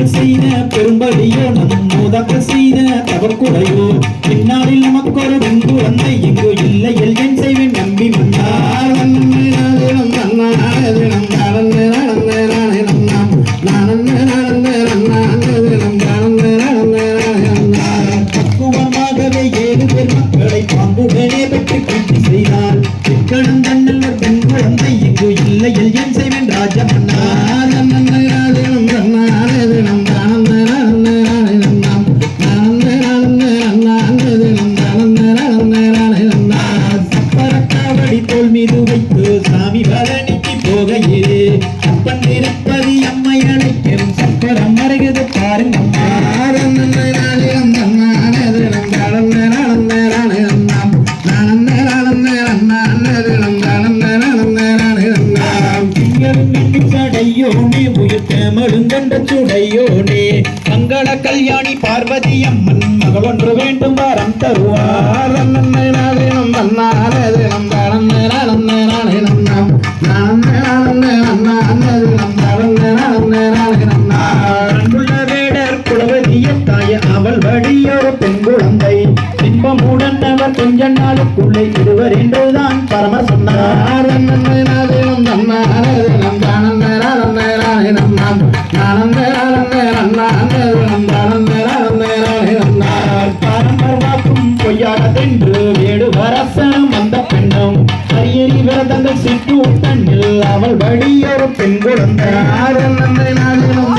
பெற்றோர்கள் செய்த பெரும்படியோ நம் மூதாக்கள் செய்த தவக்குறையோ. பின்னாளில் நமக்கொரு பெண் குழந்தை எங்கு இல்லை என் செய்வேன் நம்பி வந்தார். பக்குவமாகவே ஏழு பேர் மக்களை பாம்புடனே பெற்று கீர்த்தி செய்தார். சிக்கனம் தன்னல் பெண் குழந்தை எங்கு இல்லை என் செய்வேன் ராஜமன்னா மீது வைத்து சாமி பழனிக்கு போகையிலே அப்பன் திருப்பதி அம்மை அழைக்கும். சக்கரம் மறைகிறது பாருங்கம்மா சடையோனே உயிர்த்தமிழும் கொண்ட சுடையோனே. மங்கள கல்யாணி பார்வதி அம்மன் மகள் ஒன்று வேண்டும் வரம் தருவார். அன்புள்ள அவள் வழியொரு பெண் குழந்தை. இன்பமுடன் அவர் கொஞ்ச நாளுக்குள்ளே இருவர் என்றுதான் பரம சொன்னார். பரம்பரமாக்கும் பொய்யானதென்று வேடு வரசனம் வந்த பெண்ணும். அரியறி விரதங்கள் சிட்டு பெண் குழந்தை வழியொரு பெண்